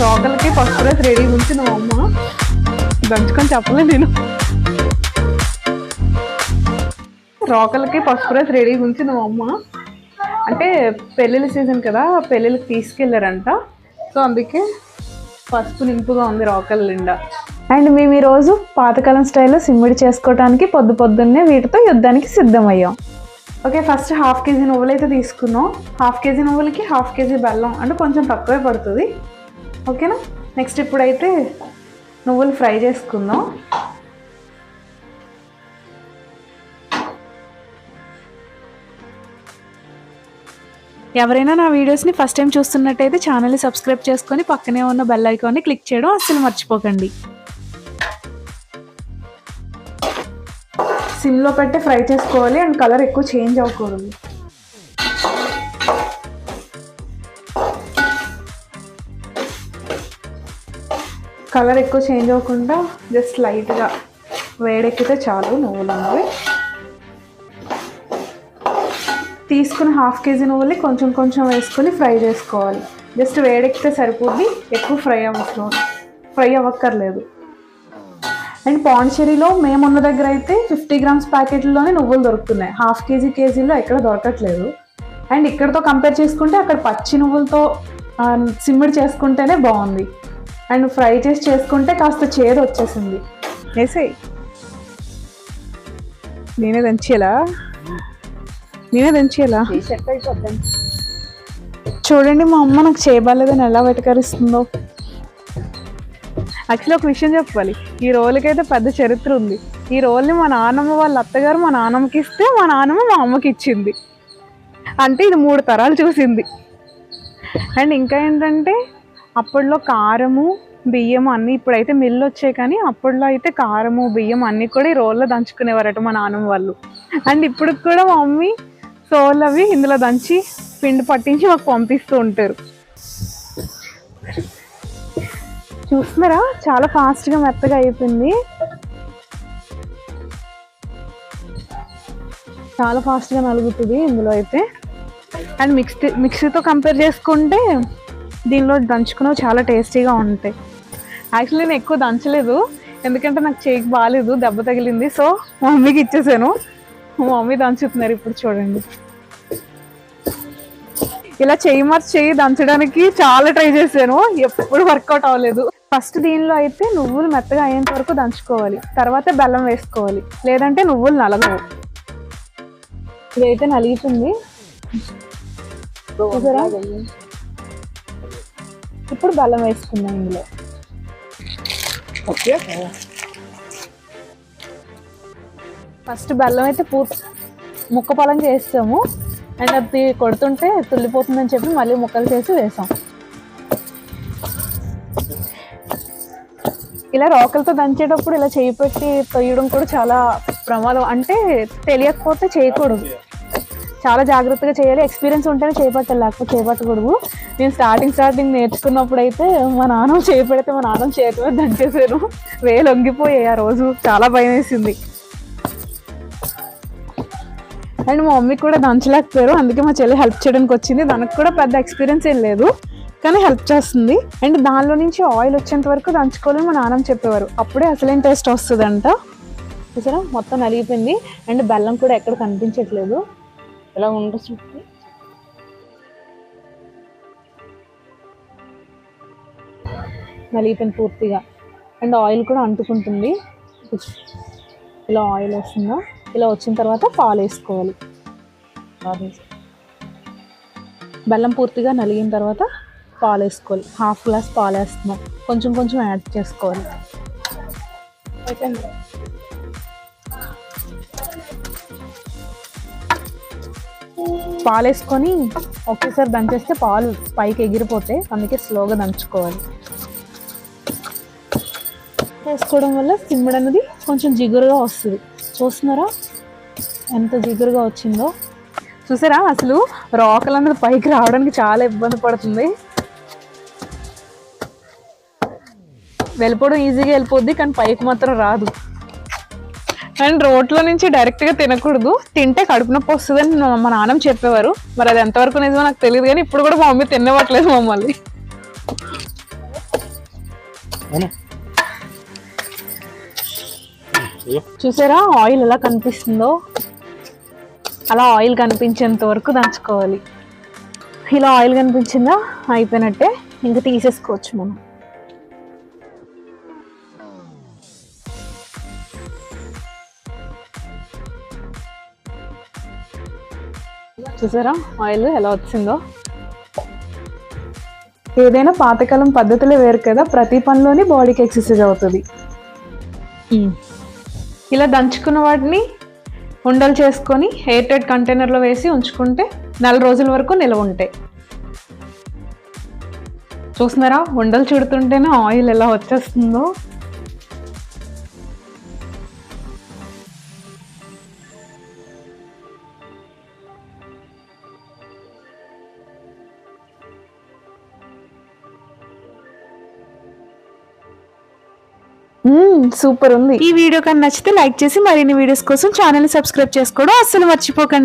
రోకలకి first rice ready ఉంచి నువ్వు అమ్మ దంచుకొని చెప్పలే నేను. రోకలకి పసుపు రైస్ రెడీ ఉంచి నువ్వు అమ్మ. అంటే పెళ్ళిళ్ళ సీజన్ కదా పెళ్ళిళ్ళకి తీసుకెళ్ళారంట సో అందుకే పసుపు నింపుగా ఉంది రోకల నిండా. అండ్ మేము ఈరోజు పాతకాలం స్టైల్లో సిమ్మిడి చేసుకోవడానికి పొద్దు పొద్దున్నే వీటితో యుద్ధానికి సిద్ధమయ్యాం. Okay first half K G నువ్వులు అయితే తీసుకున్నాం. హాఫ్ కేజీ నువ్వులకి హాఫ్ కేజీ బెల్లం అంటే కొంచెం తక్కువే పడుతుంది. ఓకేనా? నెక్స్ట్ ఇప్పుడైతే నువ్వులు ఫ్రై చేసుకుందాం. ఎవరైనా నా వీడియోస్ని ఫస్ట్ టైం చూస్తున్నట్టయితే ఛానల్ని సబ్స్క్రైబ్ చేసుకొని పక్కనే ఉన్న బెల్ ఐకాన్ని క్లిక్ చేయడం అస్సలు మర్చిపోకండి. సిమ్లో పెట్టి ఫ్రై చేసుకోవాలి అండ్ కలర్ ఎక్కువ చేంజ్ అవ్వకూడదు. కలర్ ఎక్కువ చేంజ్ అవ్వకుండా జస్ట్ లైట్గా వేడెక్కితే చాలు నువ్వులు అనేవి తీసుకున్న హాఫ్ కేజీ నువ్వుల్ని కొంచెం కొంచెం వేసుకొని ఫ్రై చేసుకోవాలి. జస్ట్ వేడెక్కితే సరిపోద్ది ఎక్కువ ఫ్రై అవసరం ఫ్రై అవ్వక్కర్లేదు. అండ్ పాండిచేరిలో మేమున్న దగ్గర అయితే ఫిఫ్టీ గ్రామ్స్ ప్యాకెట్లోనే నువ్వులు దొరుకుతున్నాయి. హాఫ్ కేజీ కేజీలో ఎక్కడ దొరకట్లేదు. అండ్ ఇక్కడతో కంపేర్ చేసుకుంటే అక్కడ పచ్చి నువ్వులతో సిమ్మిడి చేసుకుంటేనే బాగుంది. అండ్ ఫ్రై చేసి చేసుకుంటే కాస్త చేదు వచ్చేసింది. వేసేయి నేనే దంచేలా? నేనే దంచేలా? చూడండి మా అమ్మ నాకు చేయబాలేదని ఎలా వెటకరిస్తుందో. యాక్చువల్లీ ఒక విషయం చెప్పాలి. ఈ రోల్కి అయితే పెద్ద చరిత్ర ఉంది. ఈ రోల్ని మా నాన్నమ్మ వాళ్ళ అత్తగారు మా నాన్నమ్మకి ఇస్తే మా నాన్నమ్మ మా అమ్మకి ఇచ్చింది. అంటే ఇది మూడు తరాలు చూసింది. అండ్ ఇంకా ఏంటంటే అప్పట్లో కారము బియ్యం అన్నీ ఇప్పుడైతే మిల్లు వచ్చాయి కానీ అప్పట్లో అయితే కారము బియ్యం అన్నీ కూడా ఈ రోల్లో దంచుకునేవారట మా నాన్నమ్మ వాళ్ళు. అండ్ ఇప్పుడు కూడా మా మమ్మీ సోల్ అవి ఇందులో దంచి పిండి పట్టించి మాకు పంపిస్తూ ఉంటారు. చూస్తున్నారా? చాలా ఫాస్ట్గా మెత్తగా అయిపోయింది. చాలా ఫాస్ట్గా నలుగుతుంది ఇందులో అయితే. అండ్ మిక్సీ మిక్సీతో కంపేర్ చేసుకుంటే దీనిలో దంచుకున్నవి చాలా టేస్టీగా ఉంటాయి. యాక్చువల్లీ నేను ఎక్కువ దంచలేదు. ఎందుకంటే నాకు చేయికి బాగాలేదు దెబ్బ తగిలింది. సో మా మమ్మీకి ఇచ్చేసాను. మా మమ్మీ దంచుతున్నారు ఇప్పుడు చూడండి. ఇలా చేయి మార్చి చేయి దంచడానికి చాలా ట్రై చేశాను. ఎప్పుడు వర్కౌట్ అవ్వలేదు. ఫస్ట్ దీనిలో అయితే నువ్వులు మెత్తగా అయ్యేంత వరకు దంచుకోవాలి. తర్వాత బెల్లం వేసుకోవాలి. లేదంటే నువ్వులు నలగవు. ఇదైతే నలిగితుంది. ఇప్పుడు బెల్లం వేసుకుందాం ఇందులో. ఫస్ట్ బెల్లం అయితే పూర్తి ముక్క పొలం చేస్తాము. అండ్ అది కొడుతుంటే తుల్లిపోతుందని చెప్పి మళ్ళీ ముక్కలు చేసి వేసాం. ఇలా రోకలతో దంచేటప్పుడు ఇలా చేయి పెట్టి తొయ్యడం కూడా చాలా ప్రమాదం. అంటే తెలియకపోతే చేయకూడదు. చాలా జాగ్రత్తగా చేయాలి. ఎక్స్పీరియన్స్ ఉంటేనే చేపట్టాలి లేకపోతే చేపట్టకూడదు. నేను స్టార్టింగ్ స్టార్టింగ్ నేర్చుకున్నప్పుడు అయితే మా నాన్న చేపడితే మా నాన్న చేతి మీద దంచేసాను వేలు వంగిపోయాయి ఆ రోజు. చాలా భయం వేసింది. అండ్ మా మమ్మీ కూడా దంచలేకపోయారు. అందుకే మా చెల్లి హెల్ప్ చేయడానికి వచ్చింది. దానికి కూడా పెద్ద ఎక్స్పీరియన్స్ ఏం లేదు. కానీ హెల్ప్ చేస్తుంది. అండ్ దానిలో నుంచి ఆయిల్ వచ్చేంత వరకు దంచుకోవాలని మా నాన్నమ్మ చెప్పేవారు. అప్పుడే అసలేం టేస్ట్ వస్తుందంట. చూసారా? మొత్తం నలిగిపోయింది. అండ్ బెల్లం కూడా ఎక్కడ కనిపించట్లేదు. ఇలా ఉండ చుట్టూ నలిగిపోయింది పూర్తిగా. అండ్ ఆయిల్ కూడా అంటుకుంటుంది. ఇలా ఆయిల్ వస్తుందా? ఇలా వచ్చిన తర్వాత పాలు వేసుకోవాలి. బెల్లం పూర్తిగా నలిగిన తర్వాత పాలు వేసుకోవాలి. హాఫ్ గ్లాస్ పాలు వేస్తున్నాం. కొంచెం కొంచెం యాడ్ చేసుకోవాలి. పాలు వేసుకొని ఒకేసారి దంచేస్తే పాలు పైకి ఎగిరిపోతాయి అందుకే స్లోగా దంచుకోవాలి. వేసుకోవడం వల్ల సిమ్మిడి అనేది కొంచెం జిగురుగా వస్తుంది. చూస్తున్నారా? ఎంత జిగురుగా వచ్చిందో. చూసారా? అసలు రోకలు అనేది పైకి రావడానికి చాలా ఇబ్బంది పడుతుంది. వెళ్ళిపోవడం ఈజీగా వెళ్ళిపోద్ది కానీ పైకి మాత్రం రాదు. అండ్ రోట్లో నుంచి డైరెక్ట్గా తినకూడదు. తింటే కడుపు నొప్పి వస్తుందని మా మా నాన్నమ్మ చెప్పేవారు. మరి అది ఎంతవరకు నిజమో నాకు తెలియదు కానీ ఇప్పుడు కూడా మా మమ్మీ తినవట్లేదు మమ్మల్ని. చూసారా ఆయిల్ ఎలా కనిపిస్తుందో? అలా ఆయిల్ కనిపించేంత వరకు దంచుకోవాలి. ఇలా ఆయిల్ కనిపించిందా? అయిపోయినట్టే. ఇంకా తీసేసుకోవచ్చు మనం. చూసారా? ఆయిల్ ఎలా వచ్చిందో? ఏదైనా పాతకాలం పద్ధతులే వేరు కదా ప్రతి పనిలోని బాడీకి ఎక్సర్సైజ్ అవుతుంది. ఇలా దంచుకున్న వాటిని ఉండలు చేసుకొని ఎయిర్ టైట్ కంటైనర్లో వేసి ఉంచుకుంటే నెల రోజుల వరకు నిల్వ ఉంటాయి. చూస్తున్నారా? ఉండలు చుడుతుంటేనే ఆయిల్ ఎలా వచ్చేస్తుందో. సూపర్ ఉంది. ఈ వీడియో కానీ నచ్చితే లైక్ చేసి మరిన్ని వీడియోస్ కోసం ఛానల్ సబ్స్క్రైబ్ చేసుకోవడం అస్సలు మర్చిపోకండి.